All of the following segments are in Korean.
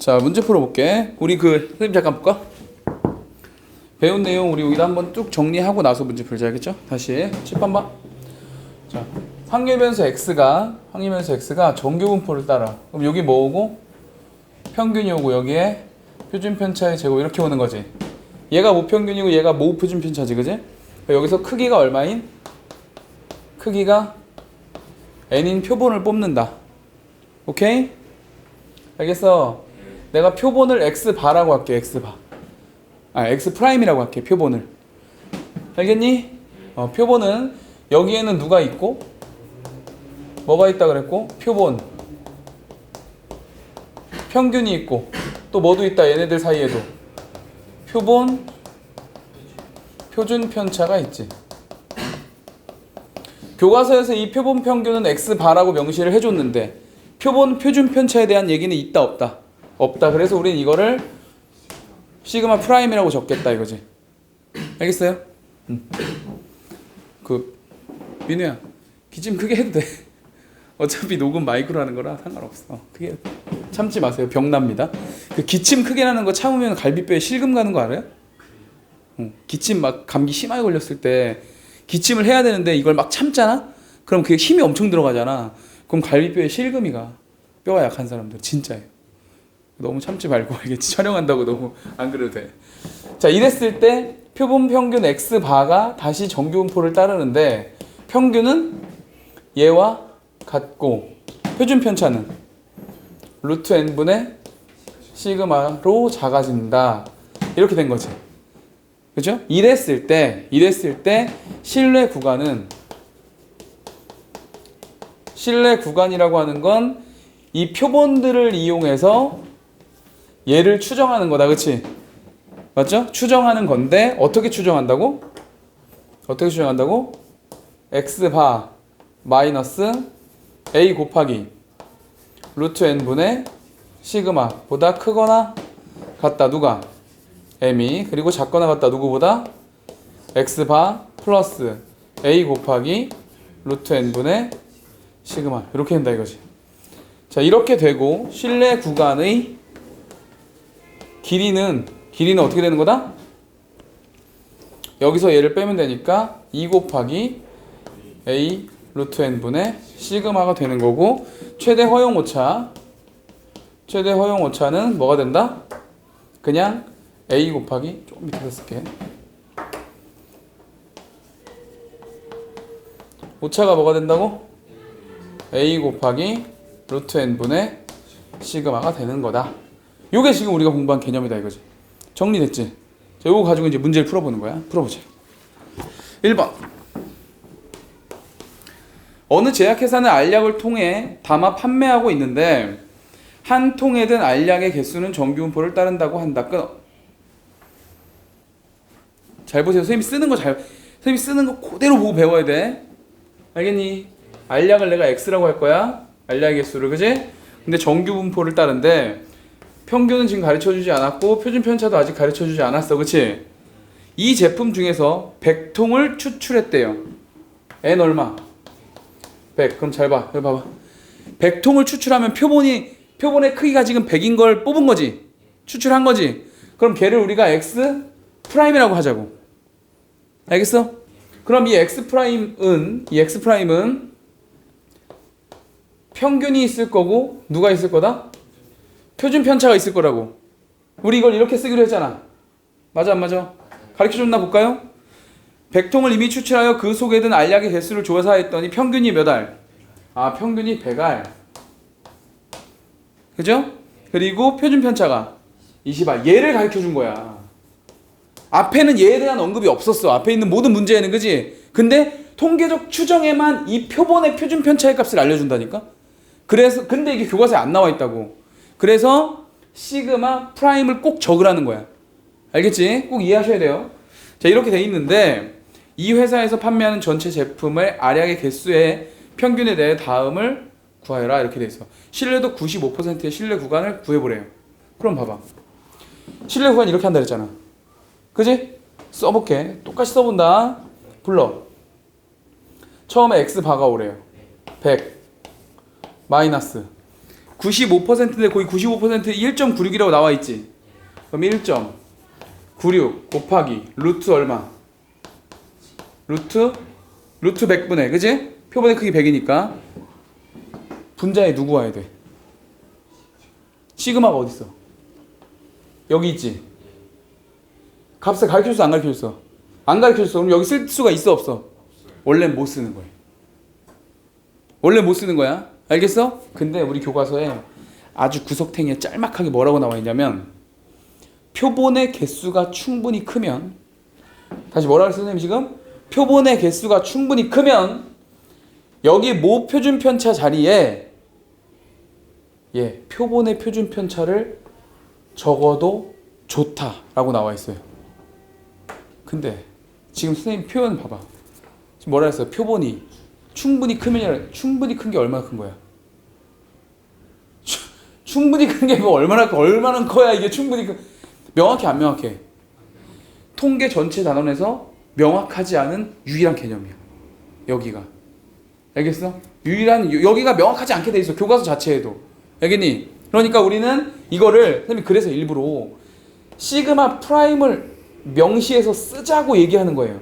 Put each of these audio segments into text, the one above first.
자, 문제 풀어볼게. 우리 그, 선생님 잠깐 볼까? 배운 내용 우리 여기다 한번 쭉 정리하고 나서 문제 풀자, 알겠죠? 다시, 칠판 봐. 자, 확률변수 x가, 확률변수 x가 정규분포를 따라. 그럼 여기 뭐오고? 평균이 오고, 여기에 표준편차의 제곱 이렇게 오는 거지. 얘가 모평균이고 얘가 모표준편차지, 그지? 그러니까 여기서 크기가 얼마인? 크기가 n인 표본을 뽑는다. 오케이? 알겠어? 내가 표본을 x 바라고 할게, x 바. 아, x 프라임이라고 할게, 표본을. 알겠니? 어, 표본은 여기에는 누가 있고 뭐가 있다 그랬고 표본 평균이 있고 또 뭐도 있다 얘네들 사이에도 표본 표준 편차가 있지. 교과서에서 이 표본 평균은 x 바라고 명시를 해줬는데 표본 표준 편차에 대한 얘기는 있다 없다 없다. 그래서 우린 이거를 시그마 프라임이라고 적겠다 이거지. 알겠어요? 음. 그 민우야 기침 크게 해도 돼. 어차피 녹음 마이크로 하는 거라 상관없어. 크게. 참지 마세요. 병 납니다. 그 기침 크게 나는 거 참으면 갈비뼈에 실금 가는 거 알아요? 응. 기침 막 감기 심하게 걸렸을 때 기침을 해야 되는데 이걸 막 참잖아? 그럼 그게 힘이 엄청 들어가잖아. 그럼 갈비뼈에 실금이 가. 뼈가 약한 사람들 진짜예요. 너무 참지 말고 알겠지? 촬영한다고 너무 안 그래도 돼. 자 이랬을 때 표본 평균 x 바가 다시 정규분포를 따르는데 평균은 얘와 같고 표준 편차는 루트 n분의 시그마로 작아진다. 이렇게 된 거지. 그죠? 이랬을 때, 이랬을 때 신뢰 구간은 신뢰 구간이라고 하는 건 이 표본들을 이용해서 얘를 추정하는 거다. 그치? 맞죠? 추정하는 건데 어떻게 추정한다고? 어떻게 추정한다고? x 바 마이너스 a 곱하기 루트 n분의 시그마보다 크거나 같다. 누가? m이 그리고 작거나 같다. 누구보다? x 바 플러스 a 곱하기 루트 n분의 시그마 이렇게 된다 이거지. 자 이렇게 되고 실내 구간의 길이는 길이는 어떻게 되는 거다? 여기서 얘를 빼면 되니까 2 곱하기 a 루트 n분의 시그마가 되는 거고 최대 허용 오차 최대 허용 오차는 뭐가 된다? 그냥 a 곱하기 조금 밑에서 쓸게 오차가 뭐가 된다고? a 곱하기 루트 n분의 시그마가 되는 거다 요게 지금 우리가 공부한 개념이다 이거지 정리됐지? 자, 요거 가지고 이제 문제를 풀어보는 거야 풀어보자 1번 어느 제약회사는 알약을 통해 담아 판매하고 있는데 한 통에 든 알약의 개수는 정규 분포를 따른다고 한다. 끊어. 잘 보세요. 선생님이 쓰는 거 잘, 선생님이 쓰는 거 그대로 보고 배워야 돼. 알겠니? 알약을 내가 X라고 할 거야. 알약의 개수를, 그지? 근데 정규 분포를 따른데 평균은 지금 가르쳐주지 않았고 표준 편차도 아직 가르쳐주지 않았어. 그치? 이 제품 중에서 100통을 추출했대요. N 얼마? 100. 그럼 잘 봐. 여기 봐봐. 100통을 추출하면 표본이 표본의 크기가 지금 100인 걸 뽑은 거지. 추출한 거지. 그럼 걔를 우리가 x 프라임이라고 하자고. 알겠어? 그럼 이 x 프라임은 이 x 프라임은 평균이 있을 거고 누가 있을 거다? 표준 편차가 있을 거라고. 우리 이걸 이렇게 쓰기로 했잖아. 맞아 안 맞아? 가르쳐 줬나 볼까요? 100통을 이미 추출하여 그 속에 든 알약의 개수를 조사했더니 평균이 몇 알? 아, 평균이 100알. 그죠? 그리고 표준 편차가 20알. 얘를 가르쳐 준 거야. 앞에는 얘에 대한 언급이 없었어. 앞에 있는 모든 문제에는 그지? 근데 통계적 추정에만 이 표본의 표준 편차의 값을 알려준다니까? 그래서 근데 이게 교과서에 안 나와 있다고. 그래서 시그마 프라임을 꼭 적으라는 거야. 알겠지? 꼭 이해하셔야 돼요. 자 이렇게 돼 있는데 이 회사에서 판매하는 전체 제품의 알약의 개수의 평균에 대해 다음을 구하여라 이렇게 돼 있어. 신뢰도 95%의 신뢰 구간을 구해보래요. 그럼 봐봐. 신뢰 구간 이렇게 한다 그랬잖아. 그지? 써볼게. 똑같이 써본다. 불러. 처음에 x 바가 오래요. 100 마이너스 95%인데 거의 95% 1.96이라고 나와 있지. 그럼 1.96 곱하기 루트 얼마? 루트 루트 100분의 그지? 표본의 크기 100이니까 분자에 누구 와야 돼? 시그마가 어디 있어? 여기 있지. 값을 가르쳐줬어 안 가르쳐줬어? 안 가르쳐줬어. 그럼 여기 쓸 수가 있어 없어? 원래 못 쓰는 거예요. 원래 못 쓰는 거야. 알겠어? 근데 우리 교과서에 아주 구석탱이에 짤막하게 뭐라고 나와 있냐면 표본의 개수가 충분히 크면 다시 뭐라 그랬어 선생님 지금? 표본의 개수가 충분히 크면 여기 모 표준 편차 자리에 예, 표본의 표준 편차를 적어도 좋다라고 나와 있어요. 근데 지금 선생님 표현 봐봐. 지금 뭐라 했어요? 표본이 충분히 크면 충분히 큰 게 얼마나 큰 거야? 추- 충분히 큰 게 뭐 얼마나 크- 얼마나 커야 이게 충분히 큰 명확해 안 명확해? 통계 전체 단원에서 명확하지 않은 유일한 개념이야. 여기가 알겠어? 유일한 유- 여기가 명확하지 않게 돼 있어 교과서 자체에도 알겠니? 그러니까 우리는 이거를 선생님 그래서 일부러 시그마 프라임을 명시해서 쓰자고 얘기하는 거예요.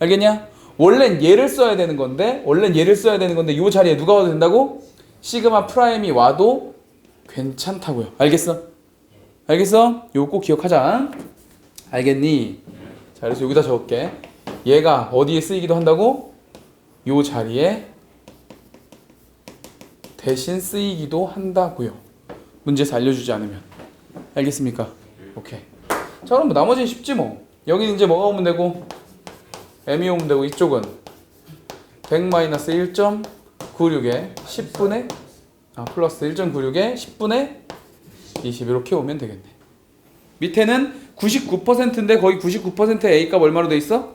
알겠냐? 원래는 얘를 써야 되는 건데 원래는 얘를 써야 되는 건데 이 자리에 누가 와도 된다고? 시그마 프라임이 와도 괜찮다고요. 알겠어? 알겠어? 요거 꼭 기억하자. 알겠니? 자, 그래서 여기다 적을게. 얘가 어디에 쓰이기도 한다고? 요 자리에 대신 쓰이기도 한다고요. 문제에서 알려주지 않으면. 알겠습니까? 오케이. 자, 그럼 뭐 나머지는 쉽지 뭐. 여기 이제 뭐가 오면 되고 m이 오면 되고 이쪽은 100-1.96에 10분의 아 플러스 1.96에 10분의 20 이렇게 오면 되겠네. 밑에는 99%인데 거의 99%의 A 값 얼마로 돼 있어?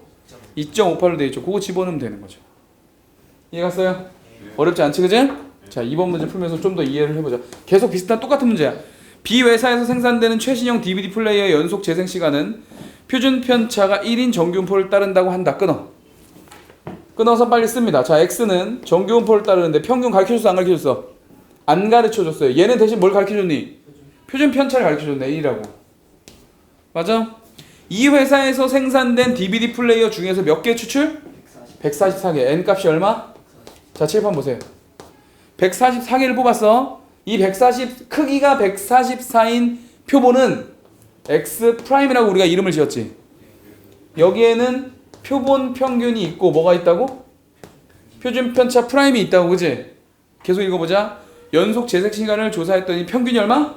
2.58로 돼 있죠. 그거 집어넣으면 되는 거죠. 이해갔어요? 어렵지 않지 그지? 자 이번 문제 풀면서 좀 더 이해를 해보자. 계속 비슷한 똑같은 문제야. B 회사에서 생산되는 최신형 DVD 플레이어의 연속 재생 시간은 표준 편차가 1인 정규음포를 따른다고 한다. 끊어. 끊어서 빨리 씁니다. 자, x는 정규음포를 따르는데 평균 가르쳐줬어, 안 가르쳐줬어? 안 가르쳐줬어요. 얘는 대신 뭘 가르쳐줬니? 표준 편차를 가르쳐줬네, 1이라고. 맞아? 이 회사에서 생산된 DVD 플레이어 중에서 몇 개 추출? 144개. n 값이 얼마? 자, 칠판 보세요. 144개를 뽑았어. 이 140 크기가 144인 표본은 x 프라임이라고 우리가 이름을 지었지. 여기에는 표본 평균이 있고 뭐가 있다고? 표준 편차 프라임이 있다고 그지? 계속 읽어보자. 연속 재생 시간을 조사했더니 평균이 얼마?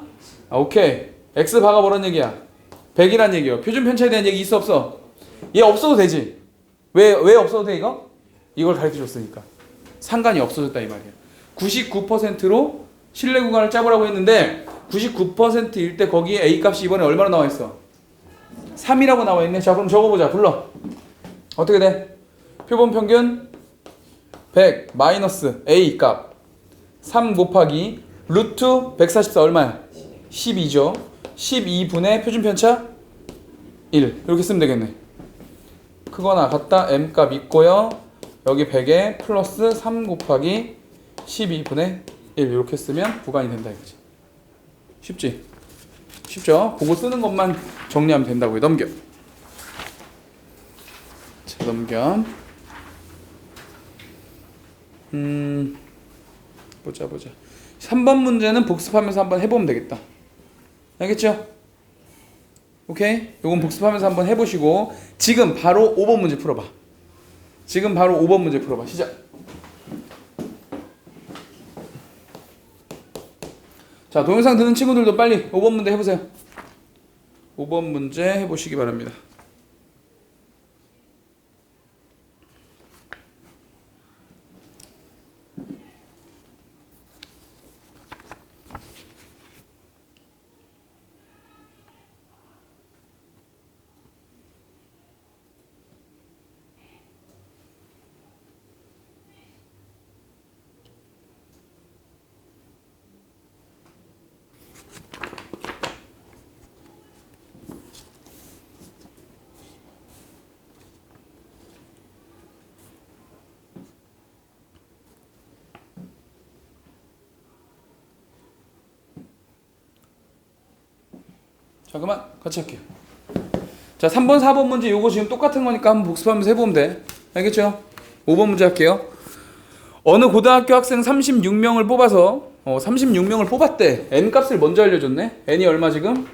아 오케이. x 바가 뭐란 얘기야? 100이란 얘기야. 표준 편차에 대한 얘기 있어 없어? 얘 없어도 되지. 왜 왜 없어도 돼 이거? 이걸 가르쳐 줬으니까. 상관이 없어졌다 이 말이야. 99%로 신뢰 구간을 짜보라고 했는데 99%일 때 거기에 A 값이 이번에 얼마나 나와 있어? 3이라고 나와 있네. 자, 그럼 적어 보자. 불러. 어떻게 돼? 표본 평균 100 마이너스 A 값. 3 곱하기 루트 144 얼마야? 12죠. 12분의 표준 편차 1. 이렇게 쓰면 되겠네. 크거나 같다 M 값 있고요. 여기 100에 플러스 3 곱하기 12분의 1 이렇게 쓰면 구간이 된다 이거지. 쉽지? 쉽죠? 그거 쓰는 것만 정리하면 된다고요. 넘겨. 자, 넘겨. 음, 보자, 보자. 3번 문제는 복습하면서 한번 해보면 되겠다. 알겠죠? 오케이? 요건 복습하면서 한번 해보시고, 지금 바로 5번 문제 풀어봐. 지금 바로 5번 문제 풀어봐. 시작. 자, 동영상 듣는 친구들도 빨리 5번 문제 해보세요. 5번 문제 해보시기 바랍니다. 자 그만 같이 할게요. 자 3번 4번 문제 요거 지금 똑같은 거니까 한번 복습하면서 해보면 돼. 알겠죠? 5번 문제 할게요. 어느 고등학교 학생 36명을 뽑아서 어 36명을 뽑았대. n 값을 먼저 알려줬네. n이 얼마 지금?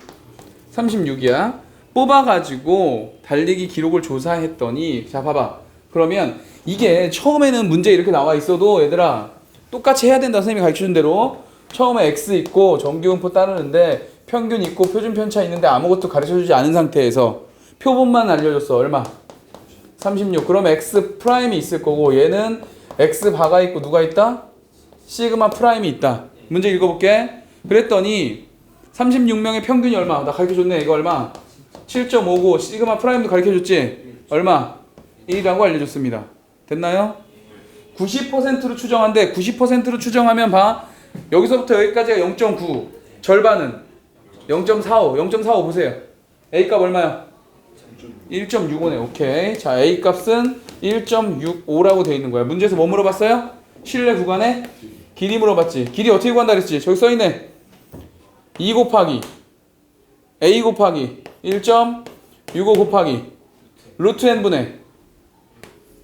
36이야. 뽑아가지고 달리기 기록을 조사했더니 자 봐봐. 그러면 이게 처음에는 문제 이렇게 나와 있어도 얘들아 똑같이 해야 된다 선생님이 가르쳐준 대로 처음에 x 있고 정규분포 따르는데 평균 있고 표준 편차 있는데 아무것도 가르쳐주지 않은 상태에서 표본만 알려줬어 얼마? 36 그럼 x 프라임이 있을 거고 얘는 x 바가 있고 누가 있다? 시그마 프라임이 있다 문제 읽어볼게 그랬더니 36명의 평균이 얼마? 나 가르쳐줬네 이거 얼마? 7.59 시그마 프라임도 가르쳐줬지? 얼마? 1이라고 알려줬습니다 됐나요? 90%로 추정한데 90%로 추정하면 봐 여기서부터 여기까지가 0.9 절반은 0.45 0.45 보세요. A 값 얼마야? 1.65네. 오케이. 자 A 값은 1.65라고 돼 있는 거야. 문제에서 뭐 물어봤어요? 실내 구간의 길이 물어봤지. 길이 어떻게 구한다 그랬지? 저기 써 있네. 2 곱하기 A 곱하기 1.65 곱하기 루트 n분의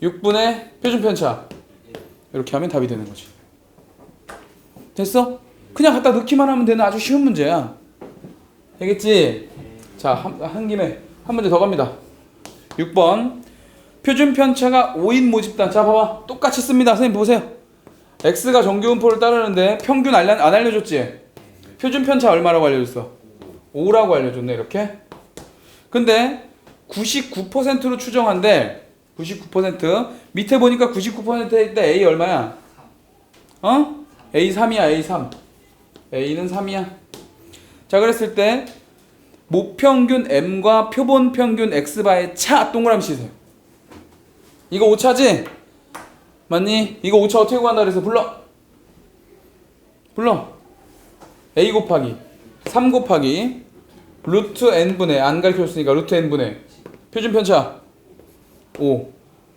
6분의 표준 편차. 이렇게 하면 답이 되는 거지. 됐어? 그냥 갖다 넣기만 하면 되는 아주 쉬운 문제야 되겠지? 자, 한, 한 김에 한 문제 더 갑니다. 6번. 표준 편차가 5인 모집단. 자, 봐봐. 똑같이 씁니다. 선생님 보세요. x가 정규분포를 따르는데 평균 알려, 안 알려줬지? 표준 편차 얼마라고 알려줬어? 5라고 알려줬네, 이렇게. 근데 99%로 추정한데 99% 밑에 보니까 99%일 때 A 얼마야? 어? A 3이야, A 3. A는 3이야. 자, 그랬을 때 모평균 m과 표본 평균 x바의 차 동그라미 치세요. 이거 오차지? 맞니? 이거 오차 어떻게 구한다 그래서 불러. 불러. a 곱하기 3 곱하기 루트 n분의 안 가르쳐줬으니까 루트 n분의 표준 편차 5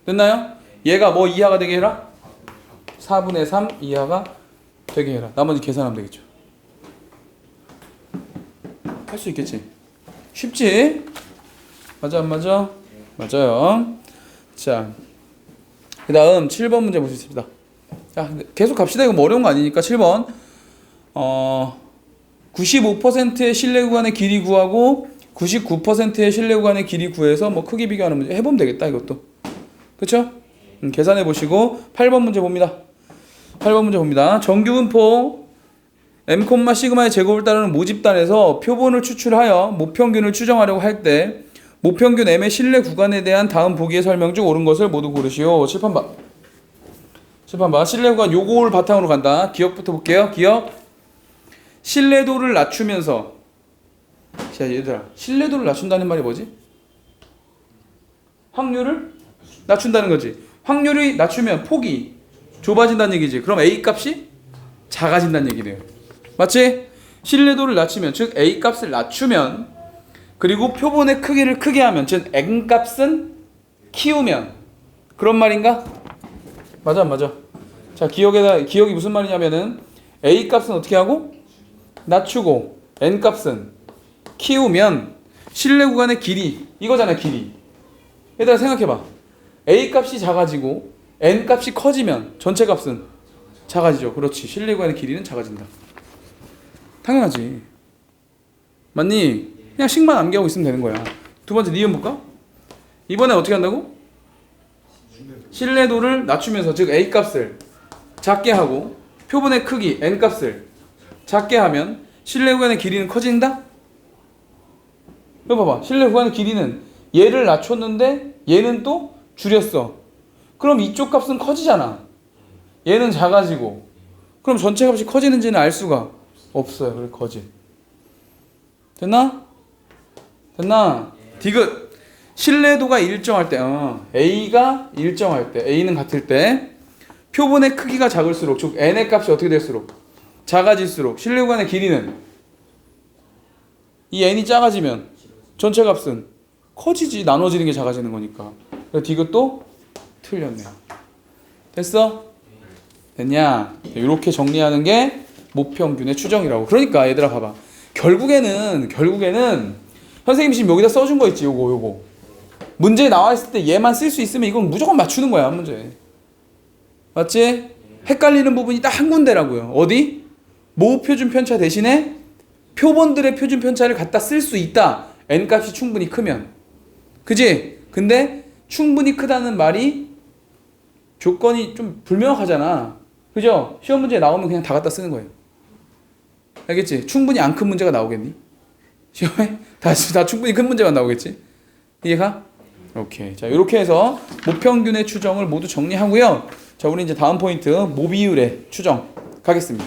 됐나요? 얘가 뭐 이하가 되게 해라? 4분의 3 이하가 되게 해라. 나머지 계산하면 되겠죠. 할 수 있겠지? 쉽지? 맞아 안 맞아? 맞아요. 자, 그 다음 7번 문제 보겠습니다. 자, 계속 갑시다. 이거 뭐 어려운 거 아니니까 7번. 어, 95%의 실내 구간의 길이 구하고 99%의 실내 구간의 길이 구해서 뭐 크기 비교하는 문제 해보면 되겠다 이것도. 그쵸? 음, 계산해 보시고 8번 문제 봅니다. 8번 문제 봅니다. 정규분포 m, 시그마의 제곱을 따르는 모집단에서 표본을 추출하여 모평균을 추정하려고 할 때 모평균 m의 실내 구간에 대한 다음 보기의 설명 중 옳은 것을 모두 고르시오. 칠판 봐. 칠판 봐. 실내 구간 요걸 바탕으로 간다. 기억부터 볼게요. 기억. 신뢰도를 낮추면서 자 얘들아 신뢰도를 낮춘다는 말이 뭐지? 확률을 낮춘다는 거지. 확률이 낮추면 폭이 좁아진다는 얘기지. 그럼 A 값이 작아진다는 얘기네요. 맞지? 신뢰도를 낮추면 즉 A 값을 낮추면 그리고 표본의 크기를 크게 하면 즉 N 값은 키우면 그런 말인가? 맞아 맞아. 자 기억에다 기억이 무슨 말이냐면은 A 값은 어떻게 하고 낮추고 N 값은 키우면 실내 구간의 길이 이거잖아 길이. 얘들아 생각해봐. A 값이 작아지고 N 값이 커지면 전체 값은 작아지죠. 그렇지. 실내 구간의 길이는 작아진다. 당연하지. 맞니? 그냥 식만 암기하고 있으면 되는 거야. 두 번째 니은 볼까? 이번에 어떻게 한다고? 신뢰도를 낮추면서 즉 A 값을 작게 하고 표본의 크기 N 값을 작게 하면 실내 구간의 길이는 커진다? 이거 봐봐. 실내 구간의 길이는 얘를 낮췄는데 얘는 또 줄였어. 그럼 이쪽 값은 커지잖아. 얘는 작아지고. 그럼 전체 값이 커지는지는 알 수가 없어요. 그래 거짓. 됐나? 됐나? 디귿. 신뢰도가 일정할 때, 어, A가 일정할 때, A는 같을 때, 표본의 크기가 작을수록, 즉 n의 값이 어떻게 될수록 작아질수록 신뢰 구간의 길이는 이 n이 작아지면 전체 값은 커지지 나눠지는 게 작아지는 거니까. 그래서 디귿도 틀렸네요. 됐어? 됐냐? 이렇게 정리하는 게 모평균의 추정이라고. 그러니까 얘들아 봐봐. 결국에는 결국에는 선생님이 지금 여기다 써준 거 있지 요거 요거 문제 나와 있을 때 얘만 쓸 수 있으면 이건 무조건 맞추는 거야 한 문제 맞지? 헷갈리는 부분이 딱 한 군데라고요 어디? 모 표준 편차 대신에 표본들의 표준 편차를 갖다 쓸 수 있다 n 값이 충분히 크면 그지? 근데 충분히 크다는 말이 조건이 좀 불명확하잖아 그죠? 시험 문제 나오면 그냥 다 갖다 쓰는 거예요 알겠지? 충분히 안 큰 문제가 나오겠니? 시험에 다, 다 충분히 큰 문제만 나오겠지? 이해가? 오케이. 자, 이렇게 해서 모평균의 추정을 모두 정리하고요. 자, 우리 이제 다음 포인트 모비율의 추정 가겠습니다.